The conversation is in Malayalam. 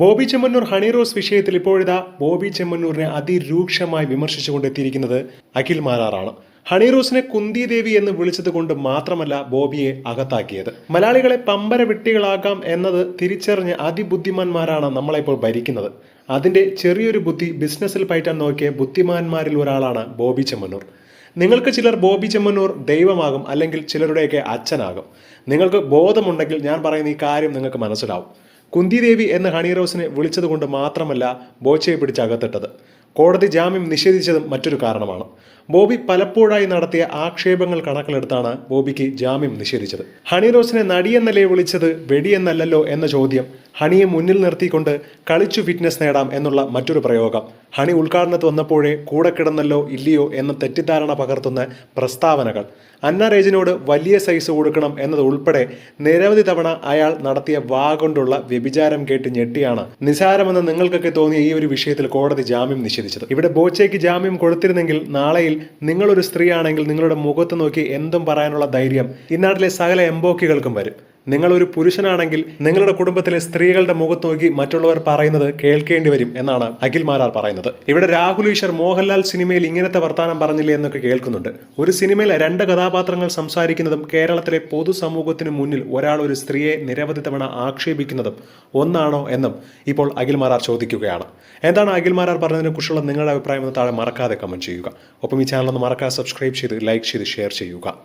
ബോബി ചെമ്മന്നൂർ ഹണി റോസ് വിഷയത്തിൽ ഇപ്പോഴിതാ ബോബി ചെമ്മന്നൂരിനെ അതിരൂക്ഷമായി വിമർശിച്ചുകൊണ്ടെത്തിയിരിക്കുന്നത് അഖിൽ മാരാറാണ്. ഹണി റോസിനെ കുന്തി ദേവി എന്ന് വിളിച്ചത് കൊണ്ട് മാത്രമല്ല ബോബിയെ അകത്താക്കിയത്. മലയാളികളെ പമ്പര വിട്ടികളാക്കാം എന്നത് തിരിച്ചറിഞ്ഞ് അതിബുദ്ധിമാന്മാരാണ് നമ്മളെ ഇപ്പോൾ ഭരിക്കുന്നത്. അതിന്റെ ചെറിയൊരു ബുദ്ധി ബിസിനസ്സിൽ പയറ്റാൻ നോക്കിയ ബുദ്ധിമാന്മാരിൽ ഒരാളാണ് ബോബി ചെമ്മന്നൂർ. നിങ്ങൾക്ക് ചിലർ ബോബി ചെമ്മന്നൂർ ദൈവമാകും അല്ലെങ്കിൽ ചിലരുടെയൊക്കെ അച്ഛനാകും. നിങ്ങൾക്ക് ബോധമുണ്ടെങ്കിൽ ഞാൻ പറയുന്ന ഈ കാര്യം നിങ്ങൾക്ക് മനസ്സിലാവും. കുന്തിദേവി എന്ന ഹണി റോസിനെ വിളിച്ചതുകൊണ്ട് മാത്രമല്ല ബോച്ചയെ പിടിച്ച് അകത്തിട്ടത്. കോടതി ജാമ്യം നിഷേധിച്ചതും മറ്റൊരു കാരണമാണ്. ബോബി പലപ്പോഴായി നടത്തിയ ആക്ഷേപങ്ങൾ കണക്കിലെടുത്താണ് ബോബിക്ക് ജാമ്യം നിഷേധിച്ചത്. ഹണി റോസിനെ നടിയെന്നല്ലേ വിളിച്ചത് വെടിയെന്നല്ലോ എന്ന ചോദ്യം ഹണിയെ മുന്നിൽ നിർത്തിക്കൊണ്ട് കളിച്ചു ഫിറ്റ്നസ് നേടാം എന്നുള്ള മറ്റൊരു പ്രയോഗം. ഹണി ഉദ്ഘാടനത്ത് വന്നപ്പോഴേ കൂടെ കിടന്നല്ലോ ഇല്ലയോ എന്ന തെറ്റിദ്ധാരണ പകർത്തുന്ന പ്രസ്താവനകൾ. അന്ന റേജിനോട് വലിയ സൈസ് കൊടുക്കണം എന്നത് ഉൾപ്പെടെ നിരവധി തവണ അയാൾ നടത്തിയ വാ കൊണ്ടുള്ള വ്യഭിചാരം കേട്ട് ഞെട്ടിയാണ്. നിസാരമെന്ന് നിങ്ങൾക്കൊക്കെ തോന്നിയ ഈ ഒരു വിഷയത്തിൽ കോടതി ജാമ്യം നിഷേധിച്ചത് ഇവിടെ ബോച്ചയ്ക്ക് ജാമ്യം കൊടുത്തിരുന്നെങ്കിൽ നാളെയിൽ നിങ്ങളൊരു സ്ത്രീയാണെങ്കിൽ നിങ്ങളുടെ മുഖത്ത് നോക്കി എന്തും പറയാനുള്ള ധൈര്യം ഇന്നാട്ടിലെ സകല എംബോക്കികൾക്കും വരും. നിങ്ങൾ ഒരു പുരുഷനാണെങ്കിൽ നിങ്ങളുടെ കുടുംബത്തിലെ സ്ത്രീകളുടെ മുഖത്ത് നോക്കി മറ്റുള്ളവർ പറയുന്നത് കേൾക്കേണ്ടി വരും എന്നാണ് അഖിൽ മാരാർ പറയുന്നത്. ഇവിടെ രാഹുൽ ഈശ്വർ മോഹൻലാൽ സിനിമയിൽ ഇങ്ങനത്തെ വർത്താനം പറഞ്ഞില്ലേ എന്നൊക്കെ കേൾക്കുന്നുണ്ട്. ഒരു സിനിമയിൽ രണ്ട് കഥാപാത്രങ്ങൾ സംസാരിക്കുന്നതും കേരളത്തിലെ പൊതുസമൂഹത്തിന് മുന്നിൽ ഒരാൾ ഒരു സ്ത്രീയെ നിരവധി തവണ ആക്ഷേപിക്കുന്നതും ഒന്നാണോ എന്നും ഇപ്പോൾ അഖിൽ മാരാർ ചോദിക്കുകയാണ്. എന്താണ് അഖിൽ മാരാർ പറഞ്ഞതിനെ കുറിച്ചുള്ള നിങ്ങളുടെ അഭിപ്രായം താഴെ മറക്കാതെ കമന്റ് ചെയ്യുക. ഒപ്പം ഈ ചാനൽ ഒന്ന് മറക്കാതെ സബ്സ്ക്രൈബ് ചെയ്ത് ലൈക്ക് ചെയ്ത് ഷെയർ ചെയ്യുക.